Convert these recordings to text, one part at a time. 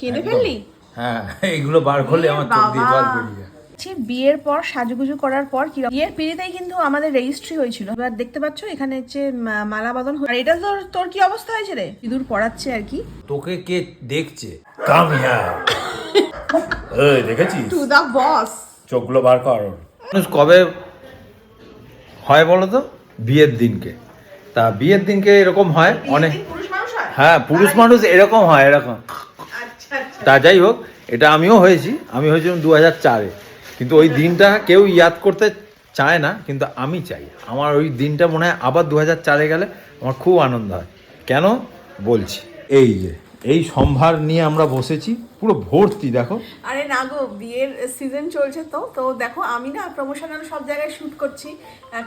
কেঁদে ফেললি? হ্যাঁ এইগুলো বার করলে আমার চোখ দিয়ে জল বেরিয়ে যায়। হচ্ছে বিয়ের পর সাজুগুজু করার পর কি বিয়ের পিড়িতেই কিন্তু আমাদের রেজিস্ট্রি হয়েছিল। এবার দেখতে পাচ্ছ এখানে হচ্ছে মালা আর এটা তোর তোর কি অবস্থা হয়েছে রে? ইঁদুর পড়াচ্ছে আর কি। তোকে কে দেখছে? কাম হিয়ার এই দেখেছিস? টু দা বস চোখগুলো বার কর। মানুষ কবে হয় বলো তো? বিয়ের দিনকে। তা বিয়ের দিনকে এরকম হয় অনেক পুরুষ মানুষ হ্যাঁ? পুরুষ মানুষ এরকম হয় এরকম। তা যাই হোক, এটা আমিও হয়েছি। আমি হয়েছিলাম দু হাজার চারে। কিন্তু ওই দিনটা কেউ ইয়াদ করতে চায় না, কিন্তু আমি চাই। আমার ওই দিনটা মনে হয় আবার দু হাজার চারে গেলে আমার খুব আনন্দ হয়। কেন? বলছি। এই যে, এই সম্ভার নিয়ে আমরা বসেছি। পুরো ভর্তি দেখো। আরে না গো বিয়ের সিজন চলছে তো তো দেখো আমি না প্রমোশনাল সব জায়গায় শ্যুট করছি।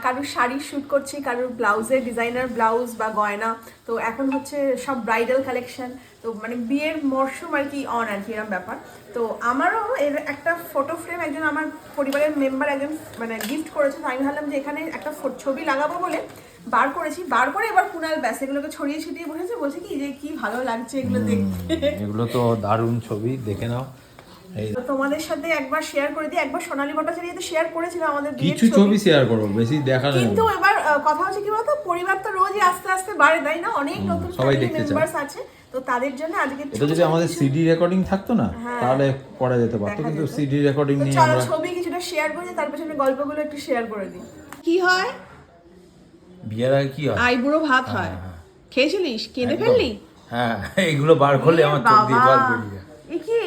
কারোর শাড়ির শ্যুট করছি কারোর ব্লাউজের ডিজাইনার ব্লাউজ বা গয়না। তো এখন হচ্ছে সব ব্রাইডাল কালেকশন তো মানে বিয়ের মরশুম আর কি অন আর কি এরকম ব্যাপার। তো আমারও এর একটা ফটো ফ্রেম একজন আমার পরিবারের মেম্বার একজন মানে গিফট করেছে তো আমি ভাবলাম যে এখানে একটা ছবি লাগাবো বলে বার করেছি। বার করে এবার কুনাল ব্যাস এগুলোকে ছড়িয়ে ছিটিয়ে বসেছে বলছে কি যে কি ভালো লাগছে এগুলো দেখতে। এগুলো তো দারুণ ছবি। দেখে নাও। তোমাদের সাথে একবার শেয়ার করে দিই একবার সোনালী ভট্টাচার্য তো শেয়ার করেছিল আমাদের কিছু ছবি। শেয়ার করো বেশি দেখা নেই কিন্তু এবার কথা হচ্ছে কি বলতো পরিবার তো রোজই আস্তে আস্তে বাড়ে তাই না? অনেক নতুন সবাই দেখতে। মেম্বার্স আছে তো তাদের জন্য আজকে এটা যদি আমাদের সিডি রেকর্ডিং থাকতো না তাহলে করা যেতে পারতো কিন্তু সিডি রেকর্ডিং নিয়ে আমরা ছবি কিছুটা শেয়ার করে তার পেছনে গল্পগুলো একটু শেয়ার করে দিই। কি হয়? বিয়ের আগে কি হয়? আইবুড়ো ভাত হয় খেয়েছিলিস? কেঁদে ফেললি? হ্যাঁ এগুলো বার করলে আমার চোখ দিয়ে জল বেরিয়ে যায় এ কি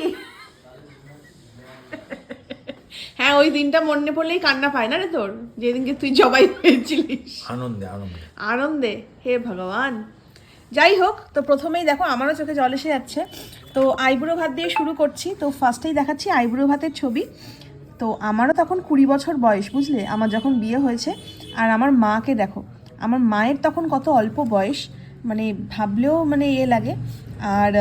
হ্যাঁ ওই দিনটা মনে পড়লেই কান্না পায় না রে তোর? যেদিনকে তুই জবাই হয়েছিলিস। আনন্দে আনন্দে। আনন্দে? হে ভগবান। যাই হোক তো প্রথমেই দেখো আমারও চোখে জল এসে যাচ্ছে। তো আইবুড়ো ভাত দিয়ে শুরু করছি। তো ফার্স্টেই দেখাচ্ছি আইবুড়ো ভাতের ছবি। তো আমারও তখন কুড়ি বছর বয়স বুঝলে? আমার যখন বিয়ে হয়েছে আর আমার মাকে দেখো আমার মায়ের তখন কত অল্প বয়স মানে ভাবলেও মানে ইয়ে লাগে। আর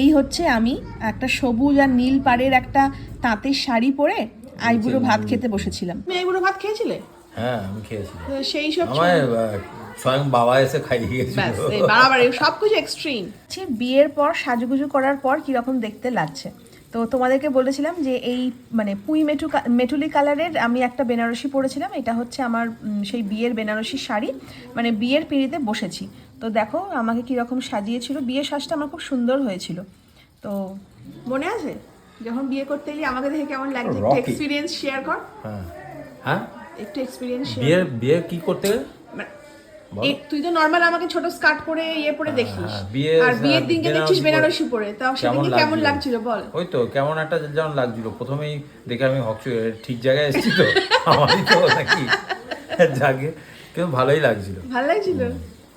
এই হচ্ছে আমি একটা সবুজ আর নীল পাড়ের একটা তাঁতের শাড়ি পরে আইবুড়ো ভাত খেতে বসেছিলাম। তুমি আইবুড়ো ভাত খেয়েছিলে? হ্যাঁ আমি খেয়েছি সেই সব স্বয়ং বাবা এসে খাইয়ে গেছিল। এক্সট্রিম বিয়ের পর সাজুগুজু করার পর কীরকম দেখতে লাগছে? তো তোমাদেরকে বলেছিলাম যে এই মানে পুঁই মেটু কা- মেটুলি কালারের আমি একটা বেনারসি পরেছিলাম এটা হচ্ছে আমার সেই বিয়ের বেনারসি শাড়ি। মানে বিয়ের পিঁড়িতে বসেছি। তো দেখো আমাকে কীরকম সাজিয়েছিল। বিয়ের সাজটা আমার খুব সুন্দর হয়েছিল। তো মনে আছে? যখন বিয়ে করতে এলি আমাকে দেখে কেমন লাগছে? একটু. এক্সপিরিয়েন্স শেয়ার কর। হ্যাঁ। হ্যাঁ? একটু এক্সপিরিয়েন্স শেয়ার বিয়ে কি করতে। এ- তুই তো নর্মাল আমাকে ছোট স্কার্ট পরে ইয়ে পরে দেখিস। হ্যাঁ, আর বিয়ের দিনকে দেখছিস বেনারসি বেনারসি পরে। তাও সেদিনকে কেমন লাগছিল? বল। ওই তো কেমন একটা যেমন লাগছিল। প্রথমেই দেখে আমি হকচু ঠিক জায়গায় এসেছি তো? আমারই তো নাকি? জাগে কিন্তু ভালোই লাগছিল। ভালো লাগছিল?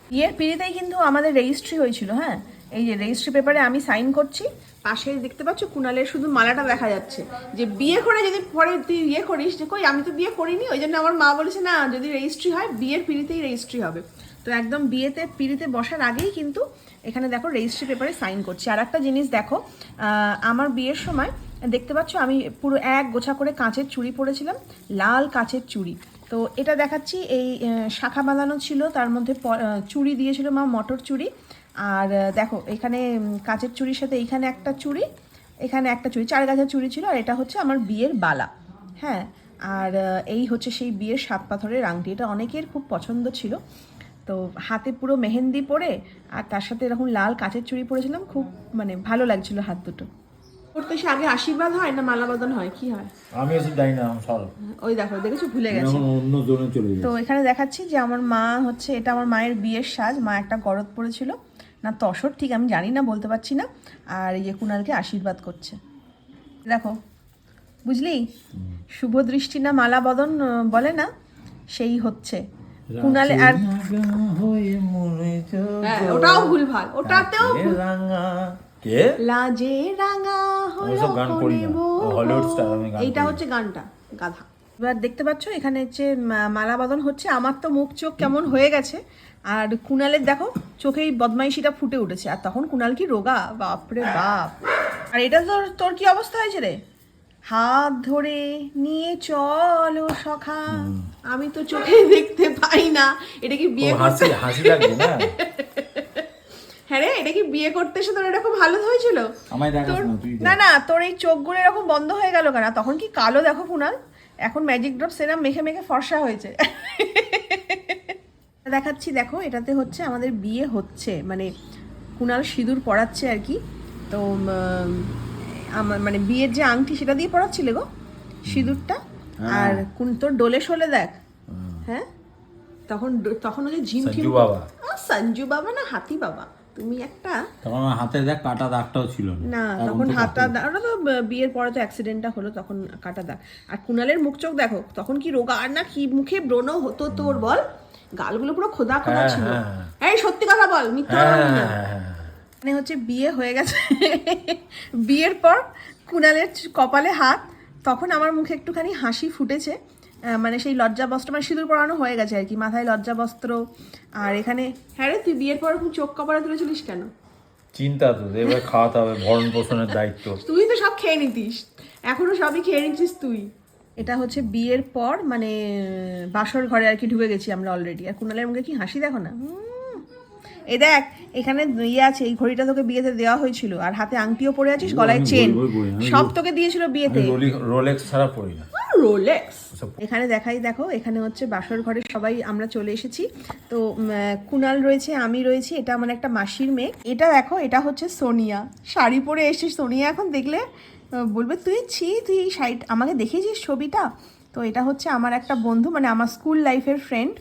বিয়ের পিড়িতেই কিন্তু আমাদের রেজিস্ট্রি হয়েছিল হ্যাঁ? এই যে রেজিস্ট্রি পেপারে আমি সাইন করছি পাশে দেখতে পাচ্ছ কুনালের শুধু মালাটা দেখা যাচ্ছে। যে বিয়ে করে যদি পরে তুই ইয়ে করিস, যে কই, আমি তো বিয়ে করিনি, ওই জন্য আমার মা বলেছে, না, যদি রেজিস্ট্রি হয়, বিয়ের পিড়িতেই রেজিস্ট্রি হবে। তো একদম বিয়েতে, পিড়িতে বসার আগেই কিন্তু এখানে দেখো রেজিস্ট্রি পেপারে সাইন করছি। আর একটা জিনিস দেখো আমার বিয়ের সময় দেখতে পাচ্ছ আমি পুরো এক গোছা করে কাঁচের চুড়ি পরেছিলাম, লাল কাঁচের চুড়ি। তো এটা দেখাচ্ছি, এই শাখা বাঁধানো ছিল, তার মধ্যে চুড়ি দিয়েছিল মা, মটর চুড়ি। আর দেখো এখানে কাঁচের চুড়ির সাথে এইখানে একটা চুড়ি এখানে একটা চুড়ি চার গাছের চুড়ি ছিল আর এটা হচ্ছে আমার বিয়ের বালা হ্যাঁ? আর এই হচ্ছে সেই বিয়ের সাত পাথরের আংটি এটা অনেকের খুব পছন্দ ছিল। তো হাতে পুরো মেহেন্দি পরে আর তার সাথে এরকম লাল কাঁচের চুড়ি পরেছিলাম খুব মানে ভালো লাগছিল হাত দুটো। করতে সে আগে আশীর্বাদ হয় না মালা বদন হয় কি হয়? আমি জানি না সর ওই দেখো দেখেছ? ভুলে গেছে। অন্য জোনে চলে তো এখানে দেখাচ্ছি যে আমার মা হচ্ছে এটা আমার মায়ের বিয়ের সাজ মা একটা গরদ পরেছিল। না তসর ঠিক আমি জানি না বলতে পারছি না। আর ইয়ে কুণালকে আশীর্বাদ করছে। দেখো বুঝলি? শুভ দৃষ্টি না মালা বদন বলে না? সেই হচ্ছে। কুণালে আর হয়ে ওটাও ভুলভাল। ওটাতেও ভুল। রাঙা। কে? লাজে রাঙা হলো এইটা হচ্ছে গানটা গাধা। এবার দেখতে পাচ্ছ এখানে হচ্ছে মা- মালা বদন হচ্ছে। আমার তো মুখ চোখ কেমন হয়ে গেছে। আর কুণালের দেখো চোখেই বদমাইশিটা ফুটে উঠেছে। আর তখন কুণাল কি রোগা? বাপরে বাপ। আর এটা তোর তোর কি অবস্থা হয়েছে রে? হাত ধরে নিয়ে চলো সখা। আমি তো চোখে দেখতে পাই না। এটা কি বিয়ে হাসি হাসি লাগছে না? হ্যাঁ রে এটা কি বিয়ে করতে এসে তোর এরকম হালত হয়েছিল? না না তোর এই চোখগুলো এরকম বন্ধ হয়ে গেল কেন? তখন কি কালো দেখো কুনাল এখন ম্যাজিক ড্রপ সেরাম মেখে মেখে ফর্সা হয়েছে। দেখাচ্ছি দেখো এটাতে হচ্ছে আমাদের বিয়ে হচ্ছে। মানে কুনাল সিঁদুর পড়াচ্ছে আর কি। তো আমার মানে বিয়ের যে আংটি সেটা দিয়ে পড়াচ্ছিলে গো? সিঁদুরটা? আর কোন তোর ডোলে শোলে দেখ। হ্যাঁ? তখন তখন ওই যে ঝিম ঝিম সঞ্জু বাবা। সঞ্জু বাবা না হাতি বাবা? তুমি একটা তখন হাতে দেখ কাটা দাগটাও ছিল না। তখন হাতটা ওটা তো বিয়ের পরে তো অ্যাক্সিডেন্টটা হলো তখন কাটা দাগ। আর কুনালের মুখ চোখ দেখো তখন কি রোগা আর না কি মুখে ব্রণ হতো তোর বল? গালগুলো পুরো খোদা খোদা হ্যাঁ, ছিল। হ্যাঁ। এই সত্যি কথা বল মিথ্যা না। হ্যাঁ। মানে হচ্ছে বিয়ে হয়ে গেছে। বিয়ের পর কুনালের কপালে হাত তখন আমার মুখে একটুখানি হাসি ফুটেছে। মানে সেই লজ্জা বস্ত্র মানে সিঁদুর পরানো হয়ে গেছে আর কি মাথায় লজ্জা বস্ত্র। আর এখানে হ্যাঁ রে তুই বিয়ের পর চোখ কপালে তুলেছিলিস কেন? চিন্তা তো এবার খাওয়াতে হবে ভরণ পোষণের দায়িত্ব। তুই তো সব খেয়ে নিতিস এখনও সবই খেয়ে নিচ্ছিস তুই। এটা হচ্ছে বিয়ের পর মানে বাসর ঘরে আর কি ঢুকে গেছি আমরা অলরেডি আর কুনালের মুখে কি হাসি দেখো না? উম। এই দেখ এখানে ইয়ে আছে এই ঘড়িটা তোকে বিয়েতে দেওয়া হয়েছিল আর হাতে আংটিও পরে আছিস গলায় চেন। সব তোকে দিয়েছিল বিয়েতে। রোলেক্স ছাড়া পড়ি না। রোলেক্স এখানে দেখাই দেখো এখানে হচ্ছে বাসর ঘরে সবাই আমরা চলে এসেছি। তো কুনাল রয়েছে আমি রয়েছি এটা আমার একটা মাসির মেয়ে। এটা দেখো এটা হচ্ছে সোনিয়া। শাড়ি পরে এসেছিস সোনিয়া এখন দেখলে বলবে তুই ছি তুই এই শাড়ি আমাকে দেখেছিস ছবিটা? তো এটা হচ্ছে আমার একটা বন্ধু মানে আমার স্কুল লাইফের ফ্রেন্ড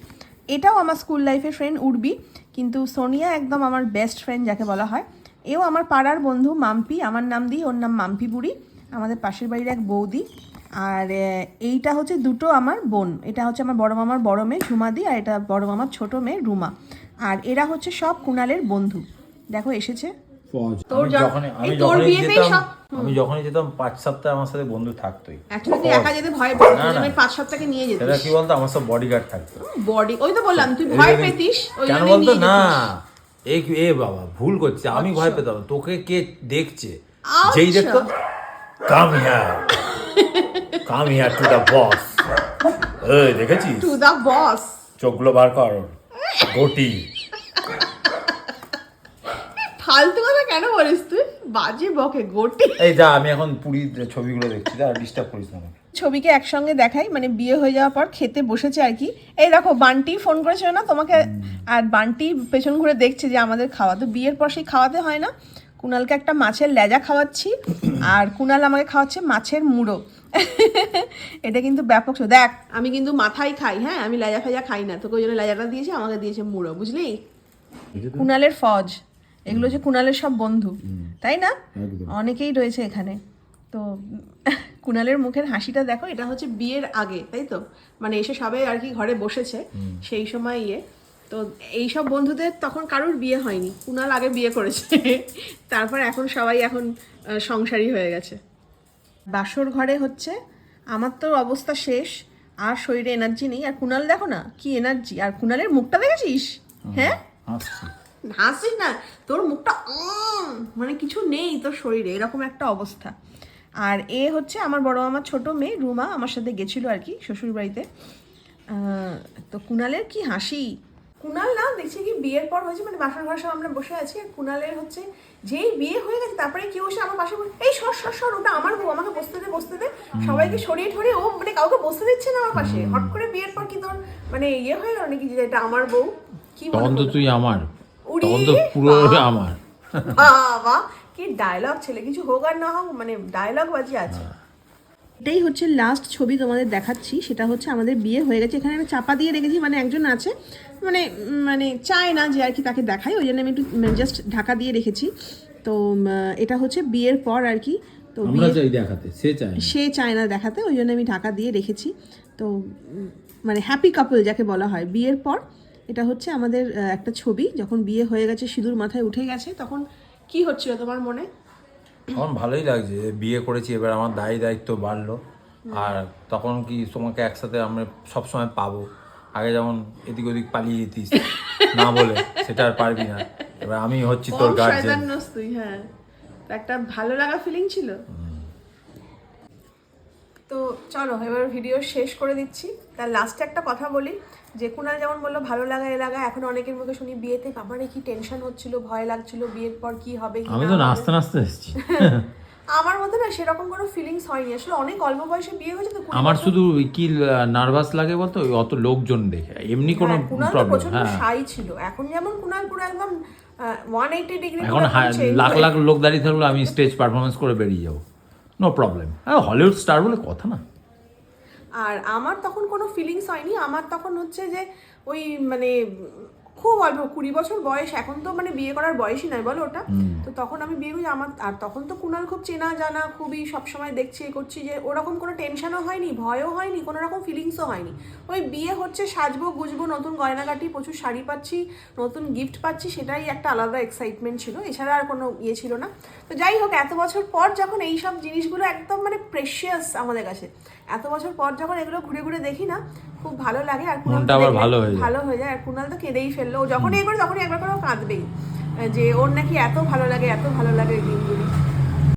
এটাও আমার স্কুল লাইফের ফ্রেন্ড উর্বি। কিন্তু সোনিয়া একদম আমার বেস্ট ফ্রেন্ড যাকে বলা হয়। এও আমার পাড়ার বন্ধু মাম্পি। আমার নাম দিই ওর নাম মাম্পি বুড়ি। আমাদের পাশের বাড়ির এক বৌদি। আর এইটা হচ্ছে দুটো আমার বোন। এটা হচ্ছে আমার বড় মামার বড় মেয়ে ঝুমাদি আর এটা বড় মামার ছোট মেয়ে রুমা। আর এরা হচ্ছে সব কুণালের বন্ধু। দেখো এসেছে। আমি যখনই যেতাম সব আমি যখনই যেতাম পাঁচ সপ্তাহে আমার সাথে বন্ধু থাকতোই। অ্যাকচুয়ালি একা যেতে ভয় না। আমি পাঁচ সপ্তাহকে নিয়ে সেটা কি বলতো? আমার সব বডিগার্ড থাকতো। বডি ওই তো বললাম তুই ভয় পেতিস ওই বলতো? না। এই এ বাবা ভুল করছে। আমি ভয় পেতাম। তোকে কে দেখছে? আচ্ছা। যেই দেখতো come here come here to the boss এই দেখেছিস? টু দা বস চোখগুলো বার কর। গোটি। ফালতু কথা কেন বলিস তুই? বাজে বকে গোটি। এই যা আমি এখন পুরীর ছবিগুলো দেখছি যা ডিস্টার্ব করিস না ছবিকে একসঙ্গে দেখাই মানে বিয়ে হয়ে যাওয়ার পর খেতে বসেছে আর কি। এই দেখো বান্টি ফোন করেছিল না তোমাকে? আর বান্টি পেছন ঘুরে দেখছে যে আমাদের খাওয়া তো বিয়ের পর সেই খাওয়াতে হয় না। কুনালকে একটা মাছের লেজা খাওয়াচ্ছি আর কুনাল আমাকে খাওয়াচ্ছে মাছের মুড়ো। এটা কিন্তু ব্যাপক দেখ আমি কিন্তু মাথায় খাই হ্যাঁ? আমি লেজা ফেজা খাই না তোকে ওই জন্য লেজাটা দিয়েছে আমাকে দিয়েছে মুড়ো বুঝলি? কুনালের ফজ। এগুলো হচ্ছে কুনালের সব বন্ধু তাই না? অনেকেই রয়েছে এখানে। তো কুনালের মুখের হাসিটা দেখো এটা হচ্ছে বিয়ের আগে তাই তো? মানে এসে সবাই আর কি ঘরে বসেছে সেই সময় ইয়ে। তো এই সব বন্ধুদের তখন কারোর বিয়ে হয়নি। কুনাল আগে বিয়ে করেছে। তারপর এখন সবাই এখন সংসারী হয়ে গেছে। বাসর ঘরে হচ্ছে আমার তো অবস্থা শেষ আর শরীরে এনার্জি নেই। আর কুনাল দেখো না কি এনার্জি আর কুনালের মুখটা দেখেছিস? হ্যাঁ? হাসিস না। তোর মুখটা মানে কিছু নেই তোর শরীরে এরকম একটা অবস্থা। আর এ হচ্ছে আমার বড় মামার ছোট মেয়ে রুমা আমার সাথে গেছিল আর কি শ্বশুর বাড়িতে তো কুনালের কি হাসি? কুনাল না দেখছি কি বিয়ের পর হয়েছে মানে বাসর ঘর সব আমরা বসে আছি আর কুনালের হচ্ছে যেই বিয়ে হয়ে গেছে তারপরে কেউ এসে আমার পাশে এই সর সর সর ওটা আমার বউ আমাকে বসতে দে বসতে দে। সবাইকে সরিয়ে ঠরিয়ে ও মানে কাউকে বসতে দিচ্ছে না আমার পাশে। হট করে বিয়ের পর কি তোর মানে ইয়ে হয়ে গেল নাকি যে এটা আমার বউ? কি তখন তো তুই আমার। তখন তো পুরো। আমার। বাবা কি ডায়লগ ছেলে কিছু হোক আর না হোক মানে ডায়লগ বাজি আছে। এটাই হচ্ছে লাস্ট ছবি তোমাদের দেখাচ্ছি সেটা হচ্ছে আমাদের বিয়ে হয়ে গেছে। এখানে আমি চাপা দিয়ে রেখেছি মানে একজন আছে মানে মানে চায় না যে আর কি তাকে দেখাই ওই জন্য আমি একটু জাস্ট ঢাকা দিয়ে রেখেছি। তো এটা হচ্ছে বিয়ের পর আর কি। তো দেখাতে সে চাই সে চায় না দেখাতে ওই জন্য আমি ঢাকা দিয়ে রেখেছি। তো মানে হ্যাপি কাপল যাকে বলা হয় বিয়ের পর। এটা হচ্ছে আমাদের একটা ছবি যখন বিয়ে হয়ে গেছে সিঁদুর মাথায় উঠে গেছে তখন কি হচ্ছিল তোমার মনে? আমার ভালোই লাগছে বিয়ে করেছি এবার আমার দায়ী দায়িত্ব বাড়লো। আর তখন কি তোমাকে একসাথে আমরা সবসময় পাবো? আগে যেমন এদিক ওদিক পালিয়ে যেতিস না বলে সেটা আর পারবি না। এবার আমি হচ্ছি তোর গার্জেন তুই হ্যাঁ। একটা ভালো লাগা ফিলিং ছিল? তো চলো এবার ভিডিও শেষ করে দিচ্ছি। তার লাস্টে একটা কথা বলি যে কুনাল যেমন বলল ভালো লাগা এ লাগা এখন অনেকের মুখে শুনি বিয়েতে বাবারে কি টেনশন হচ্ছিল ভয় লাগছিল বিয়ের পর কি হবে আমি তো। নাচতে নাচতে এসেছি। আমার মধ্যে না সেরকম কোনো ফিলিংস হয়নি। আসলে অনেক অল্প বয়সে বিয়ে হয়েছে তো আমার শুধু কি নার্ভাস লাগে বলতো অত লোকজন দেখে। এমনি কোনো হ্যাঁ, প্রবলেম হ্যাঁ। সাই ছিল। এখন যেমন কুনাল পুরো একদম ওয়ান এইটি ডিগ্রি এখন লাখ লাখ লোক দাঁড়িয়ে থাকলে আমি স্টেজ পারফরমেন্স করে বেরিয়ে যাব। নো প্রবলেম হ্যাঁ হলিউড স্টার বলে কথা না। আর আমার তখন কোনো ফিলিংস হয়নি। আমার তখন হচ্ছে যে ওই মানে খুব অল্প কুড়ি বছর বয়স এখন তো মানে বিয়ে করার বয়সই নয় বলো ওটা? তো তখন আমি বিয়ে করি আমার আর তখন তো কুনাল খুব চেনা জানা খুবই সবসময় দেখছি এ করছি যে ওরকম কোনো টেনশনও হয়নি ভয়ও হয়নি কোনো রকম ফিলিংসও হয়নি। ওই বিয়ে হচ্ছে সাজবো গুজবো নতুন গয়নাগাটি প্রচুর শাড়ি পাচ্ছি নতুন গিফট পাচ্ছি সেটাই একটা আলাদা এক্সাইটমেন্ট ছিল এছাড়া আর কোনো ইয়ে ছিল না। তো যাই হোক এত বছর পর যখন এই সব জিনিসগুলো একদম মানে প্রেশিয়াস আমাদের কাছে এত বছর পর যখন এগুলো ঘুরে ঘুরে দেখি না খুব ভালো লাগে আর মনটা আবার ভালো হয়ে যায়। ভালো হয়ে যায়। আর কুনাল তো কেঁদেই ফেলল। যখনই একবার তখনই একবার করে কাঁদবেই। যে ওর নাকি এত ভালো লাগে এত ভালো লাগে এই দিনগুলি।